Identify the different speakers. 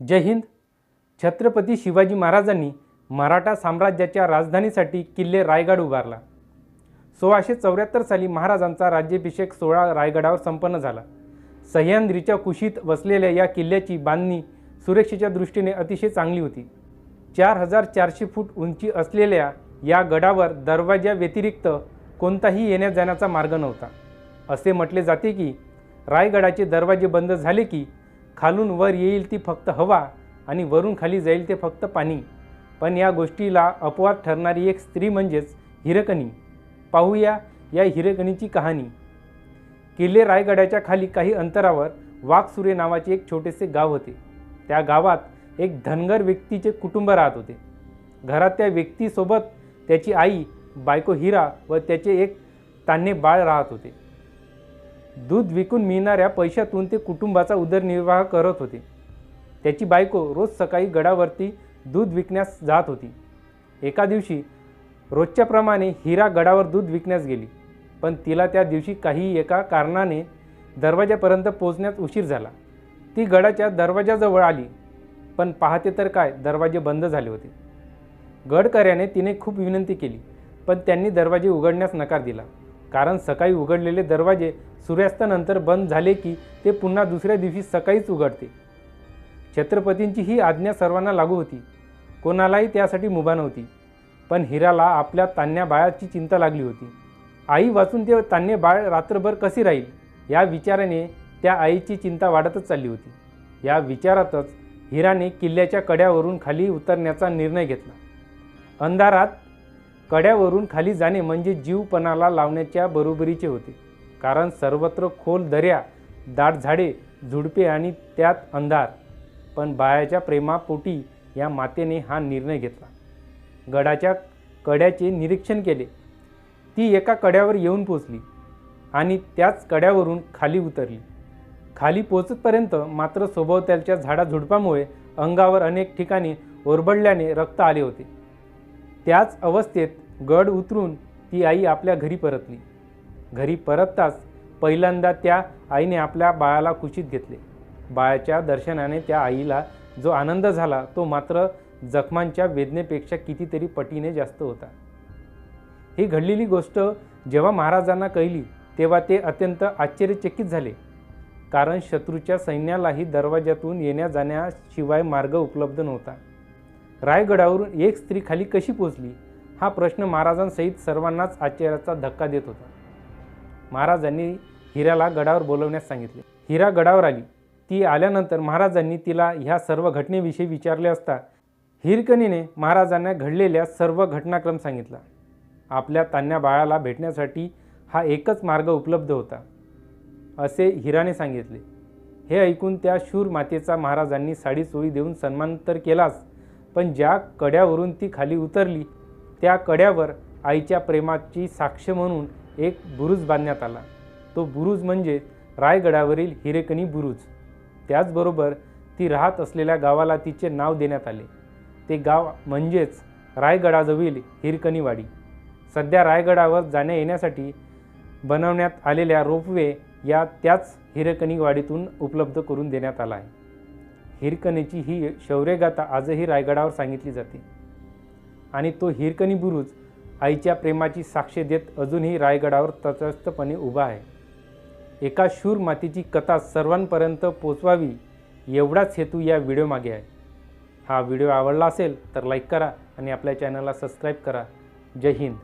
Speaker 1: जय हिंद. छत्रपती शिवाजी महाराजांनी मराठा साम्राज्याच्या राजधानीसाठी किल्ले रायगड उभारला. सोळाशे चौऱ्याहत्तर साली महाराजांचा राज्याभिषेक सोहळा रायगडावर संपन्न झाला. सह्याद्रीच्या कुशीत वसलेल्या या किल्ल्याची बांधणी सुरक्षेच्या दृष्टीने अतिशय चांगली होती. चार हजार चारशे फूट उंची असलेल्या या गडावर दरवाजा व्यतिरिक्त कोणताही येण्या जाण्याचा मार्ग नव्हता. असे म्हटले जाते की रायगडाचे दरवाजे बंद झाले की खालून वर येईल ती फक्त हवा आणि वरून खाली जाईल ते फक्त पाणी. पण या गोष्टीला अपवाद ठरणारी एक स्त्री म्हणजेच हिरकणी. पाहूया या हिरकणीची कहाणी. किल्ले रायगडाच्या खाली काही अंतरावर वाघसुरे नावाचे एक छोटेसे गाव होते. त्या गावात एक धनगर व्यक्तीचे कुटुंब राहत होते. घरात त्या व्यक्तीसोबत त्याची आई बायको हिरा व त्याचे एक तान्हे बाळ राहत होते. दूध विकून मिळणाऱ्या पैशातून ते कुटुंबाचा उदरनिर्वाह करत होते. त्याची बायको रोज सकाळी गडावरती दूध विकण्यास जात होती. एका दिवशी रोजच्याप्रमाणे हिरा गडावर दूध विकण्यास गेली पण तिला त्या दिवशी काही एका कारणाने दरवाजापर्यंत पोचण्यात उशीर झाला. ती गडाच्या दरवाजाजवळ आली पण पाहते तर काय दरवाजे बंद झाले होते. गडकऱ्याने तिने खूप विनंती केली पण त्यांनी दरवाजे उघडण्यास नकार दिला. कारण सकाळी उघडलेले दरवाजे सूर्यास्तानंतर बंद झाले की ते पुन्हा दुसऱ्या दिवशी सकाळीच उघडते. छत्रपतींची ही आज्ञा सर्वांना लागू होती. कोणालाही त्यासाठी मुभा नव्हती. पण हिराला आपल्या तान्या बाळाची चिंता लागली होती. आई वाचून ते तान्हे बाळ रात्रभर कशी राहील या विचाराने त्या आईची चिंता वाढतच चालली होती. या विचारातच हिराने किल्ल्याच्या कड्यावरून खाली उतरण्याचा निर्णय घेतला. अंधारात कड्यावरून खाली जाणे म्हणजे जीवपणाला लावण्याच्या बरोबरीचे होते. कारण सर्वत्र खोल दऱ्या दाट झाडे झुडपे आणि त्यात अंधार. पण बायाच्या प्रेमापोटी या मातेने हा निर्णय घेतला. गडाच्या कड्याचे निरीक्षण केले. ती एका कड्यावर येऊन पोचली आणि त्याच कड्यावरून खाली उतरली. खाली पोचतपर्यंत मात्र सभोवतालच्या झाडाझुडपामुळे अंगावर अनेक ठिकाणी ओरबडल्याने रक्त आले होते. त्याच अवस्थेत गड उतरून ती आई आपल्या घरी परतली. घरी परतताच पहिल्यांदा त्या आईने आपल्या बाळाला कुशीत घेतले. बाळाच्या दर्शनाने त्या आईला जो आनंद झाला तो मात्र जखमांच्या वेदनेपेक्षा कितीतरी पटीने जास्त होता. ही घडलेली गोष्ट जेव्हा महाराजांना कळली तेव्हा ते अत्यंत आश्चर्यचकित झाले. कारण शत्रूच्या सैन्यालाही दरवाज्यातून येण्या जाण्याशिवाय मार्ग उपलब्ध नव्हता. रायगडावरून एक स्त्री खाली कशी पोचली? हा प्रश्न महाराजांसहित सर्वांनाच आश्चर्याचा धक्का देत होता. महाराजांनी हिराला गडावर बोलवण्यास सांगितले. हिरा गडावर आली. ती आल्यानंतर महाराजांनी तिला ह्या सर्व घटनेविषयी विचारले असता हिरकणीने महाराजांना घडलेल्या सर्व घटनाक्रम सांगितला. आपल्या तान्या बाळाला भेटण्यासाठी हा एकच मार्ग उपलब्ध होता असे हिराने सांगितले. हे ऐकून त्या शूर मातेचा महाराजांनी साडी चोळी देऊन सन्मान तर केलाच पण ज्या कड्यावरून ती खाली उतरली त्या कड्यावर आईच्या प्रेमाची साक्ष म्हणून एक बुरुज बांधण्यात आला. तो बुरुज म्हणजे रायगडावरील हिरेकणी बुरुज. त्याचबरोबर ती राहत असलेल्या गावाला तिचे नाव देण्यात आले. ते गाव म्हणजेच रायगडाजवळील हिरकणीवाडी. सध्या रायगडावर जाण्या येण्यासाठी बनवण्यात आलेल्या रोपवे या त्याच हिरकणीवाडीतून उपलब्ध करून देण्यात आला आहे. हिरकणीची ही शौर्यगाथा आजही रायगडावर सांगितली जाते. आणि तो हिरकणी बुरुज आईच्या प्रेमाची साक्ष देत अजूनही रायगडावर तटस्थपणे उभा आहे. एका शूर मातीची कथा सर्वांपर्यंत पोचवावी एवढाच हेतू या व्हिडिओमागे आहे. हा व्हिडिओ आवडला असेल तर लाईक करा आणि आपल्या चॅनलला सबस्क्राईब करा. जय हिंद.